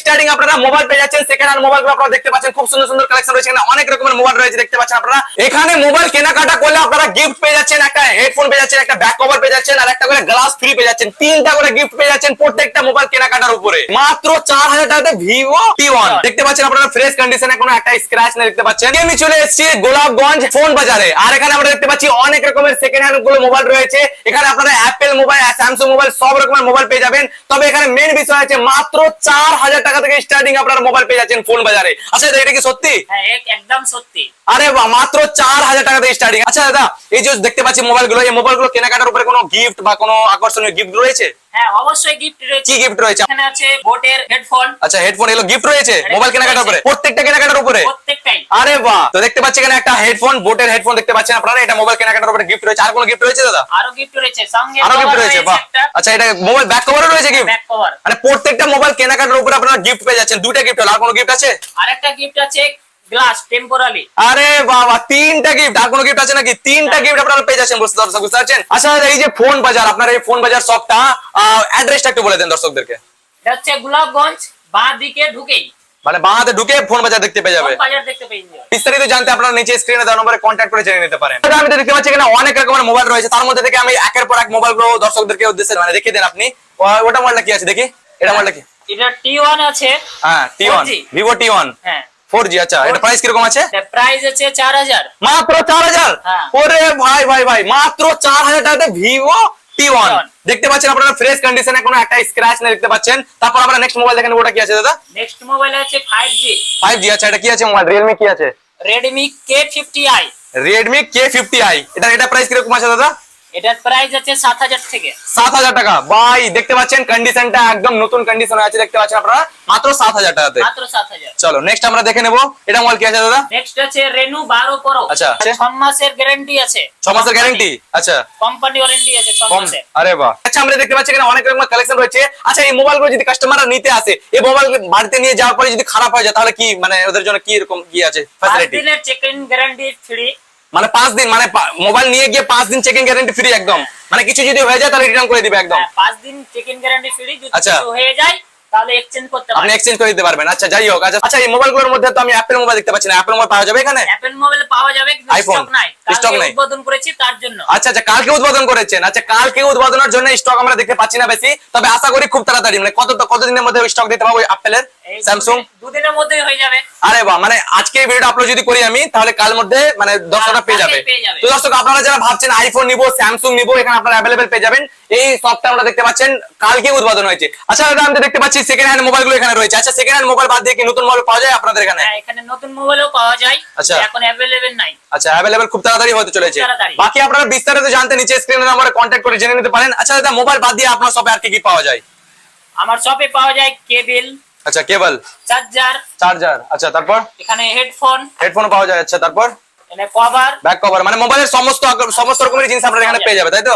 Starting আপনারা mobile পেয়ে যাচ্ছেন। সেকেন্ড হ্যান্ড মোবাইল আপনারা দেখতে পাচ্ছেন। খুব সুন্দর সুন্দর কালেকশন রয়েছে। এখানে অনেক রকমের মোবাইল রয়েছে দেখতে পাচ্ছেন আপনারা। এখানে মোবাইল কেনাকাটা করলে আপনারা গিফট পেয়ে যাচ্ছেন একটা হেডফোন পেয়ে যাচ্ছেন একটা ব্যাক কভার পেয়ে যাচ্ছেন আর একটা করে গ্লাস ফ্রি পেয়ে যাচ্ছেন। তিনটা করে গিফট পেয়ে যাচ্ছেন প্রত্যেকটা মোবাইল কেনাকাটার উপরে। মাত্র চার হাজার টাকাতে ভিভো টি ওয়ান দেখতে পাচ্ছেন আপনারা ফ্রেশ কন্ডিশনে কোনো একটা স্ক্র্যাচ না দেখতে পাচ্ছেন। আমি চলে এসেছি গোলাপগঞ্জ ফোন বাজারে। আর এখানে আমরা দেখতে পাচ্ছি অনেক রকমের সেকেন্ড হ্যান্ডগুলো মোবাইল রয়েছে। এখানে আপনারা অ্যাপেল মোবাইল স্যামসাং মোবাইল সব রকমের মোবাইল পেয়ে যাবেন। তবে এখানে মেন বিষয় আছে মাত্র চার হাজার টাকা থেকে স্টার্টিং আপনার মোবাইল পেয়ে যাচ্ছেন ফোন বাজারে। আচ্ছা দাদা, এটা কি সত্যি? হ্যাঁ একদম সত্যি। আরে মাত্র চার হাজার টাকা থেকে স্টার্টিং আচ্ছা দাদা এই যে দেখতে পাচ্ছি মোবাইলগুলো এই মোবাইলগুলো কেনাকাটার উপরে কোনো গিফট বা কোনো আকর্ষণীয় গিফট রয়েছে? হ্যাঁ অবশ্যই গিফট রয়েছে। কি গিফট রয়েছে? এখানে আছে বোটের হেডফোন আচ্ছা হেডফোন এগুলো গিফট রয়েছে? মোবাইল কেনাকাটার উপরে? প্রত্যেকটা কেনাকাটার উপরে? প্রত্যেকটাই আরে বাহ! তো দেখতে পাচ্ছি এখানে একটা হেডফোন বোটের হেডফোন দেখতে পাচ্ছেন আপনারা। এটা মোবাইল কেনাকাটার উপরে গিফট রয়েছে। আর কোনো গিফট রয়েছে দাদা? আরও গিফট রয়েছে। সঙ্গে আরও গিফট রয়েছে বাহ! আচ্ছা এটা মোবাইল ব্যাক কভারও রয়েছে গিফট ব্যাক কভার মানে প্রত্যেকটা মোবাইল কেনাকাটার উপরে আপনারা গিফট পেয়ে যাচ্ছেন। দুইটা গিফট আর কোনো গিফট আছে? আরেকটা গিফট আছে গ্লাস টেম্পোরালি আরে বাবা তিনটা গিফট আর কোনো গিফট আছে নাকি? তিনটা গিফট আপনারা পেয়ে যাচ্ছেন বুঝতে দর্শক বুঝতে পারছেন? আচ্ছা এই যে ফোন বাজার আপনার এই ফোন বাজার শপটা অ্যাড্রেসটা একটু বলে দেন দর্শকদেরকে। এটা হচ্ছে গোলাপগঞ্জ বাঁ দিকে ঢুকেই। মানে ঢুকে ফোন বাজার দেখতে পেয়ে যাবে। বিস্তারিত জানতে আপনারা নিচে স্ক্রিনে দেওয়া নম্বরে কন্ট্যাক্ট করে জেনে নিতে পারেন। আমি তো দেখতে পাচ্ছি এখানে অনেক রকমের মোবাইল রয়েছে। তার মধ্যে থেকে আমি একের পর এক মোবাইলগুলো দর্শকদেরকে উদ্দেশ্যে মানে দেখিয়ে দেন আপনি। ওটা মোবাইলটা কি আছে? দেখি। এটা মোবাইলটা কি? এটা টি ওয়ান আছে। হ্যাঁ T one Vivo T one হ্যাঁ। ফোর জি আচ্ছা এটা প্রাইস কীরকম আছে? প্রাইস আছে চার হাজার। মাত্র চার হাজার। ওরে ভাই ভাই ভাই মাত্র চার হাজার টাকাতে ভিভো টি ওয়ান দেখতে পাচ্ছেন আপনারা ফ্রেশ কন্ডিশনে কোনো একটা স্ক্র্যাচ না দেখতে পাচ্ছেন। তারপর আমরা নেক্সট মোবাইল দেখেন ওটা কি আছে দাদা? নেক্সট মোবাইল আছে ফাইভ জি ফাইভ জি আচ্ছা এটা কি আছে মোবাইল রিয়েলমি কি আছে? Redmi K fifty i Redmi K fifty i এটা এটা প্রাইস কীরকম আছে দাদা? এটার প্রাইস আছে সাত হাজার থেকে। সাত হাজার টাকা। ভাই দেখতে পাচ্ছেন কন্ডিশনটা একদম নতুন কন্ডিশন আছে দেখতে পাচ্ছেন আপনারা? মাত্র সাত হাজার টাকাতে। মাত্র সাত হাজার। চলো নেক্সট আমরা দেখে নেব। এটা কি আছে দাদা? নেক্সট আছে রেনু বারো প্রো আচ্ছা। ছ মাসের গ্যারান্টি আছে। ছ মাসের গ্যারেন্টি আচ্ছা। কোম্পানি ওয়ারেন্টি আছে ছ কম মাসের। আরে বাহ। আচ্ছা আমরা দেখতে পাচ্ছি এখানে অনেক রকমের কালেকশন রয়েছে। আচ্ছা এই মোবাইলগুলো যদি কাস্টমাররা নিতে আসে এই মোবাইল বাড়িতে নিয়ে যাওয়ার পরে যদি খারাপ হয়ে যায় তাহলে কি মানে ওদের জন্য কি রকম কি আছে? ফ্যাসিলিটি দিনের চেক ইন গ্যারান্টি ফ্রি মানে পাঁচ দিন মানে মোবাইল নিয়ে গিয়ে পাঁচ দিন চেকিং গ্যারেন্টি ফ্রি একদম। মানে কিছু যদি হয়ে যায় তাহলে রিটার্ন করে দিবে একদম। পাঁচ দিন চেক ইন গ্যারান্টি ফ্রি যদি আচ্ছা। কিছু হয়ে যায় তাহলে এক্সচেঞ্জ করতে আপনি এক্সচেঞ্জ করে দিতে পারবেন। আচ্ছা যাই হোক আচ্ছা আচ্ছা এই মোবাইল মধ্যে তো আমি অ্যাপেল মোবাইল দেখতে পাচ্ছি না। অ্যাপেল মোবাইল পাওয়া যাবে এখানে? অ্যাপেল মোবাইল পাওয়া যাবে কিন্তু স্টক নাই। Stock নাই। উদ্বোধন করেছি তার জন্য। আচ্ছা আচ্ছা কালকে উদ্বোধন করেছেন। আচ্ছা কালকে উদ্বোধনের জন্য স্টক আমরা দেখতে পাচ্ছি না বেশি। তবে আশা করি খুব তাড়াতাড়ি মানে কত কতদিনের মধ্যে স্টক দিতে পারব অ্যাপেলের এই স্যামসুং দুদিন- দুদিনের মধ্যেই হয়ে যাবে। আরে বাহ মানে আজকে এই ভিডিওটা আপলোড যদি করি আমি তাহলে কাল মধ্যে মানে দর্শকরা পেয়ে যাবে। তো দর্শক আপনারা যারা ভাবছেন আইফোন নিবো স্যামসুং নিবো এখানে আপনারা অ্যাভেলেবেল পেয়ে যাবেন। এই শপটা আমরা দেখতে পাচ্ছেন কালকে উদ্বোধন হয়েছে। আচ্ছা দাদা আমি তো দেখতে পাচ্ছি সেকেন্ড হ্যান্ড মোবাইলগুলো এখানে রয়েছে। আচ্ছা সেকেন্ড হ্যান্ড মোবাইল বাদ দিয়ে কি নতুন মোবাইল পাওয়া যায় আপনাদের এখানে? হ্যাঁ এখানে নতুন মোবাইলও পাওয়া যায় আচ্ছা। এখন অ্যাভেলেবেল নাই। আচ্ছা অ্যাভেলেবেল খুব তাড়াতাড়ি হতে চলেছে। বাকি আপনারা বিস্তারিত জানতে নিচে স্ক্রিনের নাম্বারে কন্ট্যাক্ট করে জেনে নিতে পারেন। আচ্ছা দাদা মোবাইল বাদ দিয়ে আপনার শপে আর কি কি পাওয়া যায়? আমার শপে পাওয়া যায় কেবিল আচ্ছা কেবল? চার্জার। চার্জার। আচ্ছা তারপর? এখানে হেডফোন। হেডফোন পাওয়া যায় আচ্ছা তারপর? এখানে কভার। ব্যাক কভার মানে মোবাইলের সমস্ত সমস্ত রকমের জিনিস আপনারা এখানে পেয়ে যাবে তাই তো?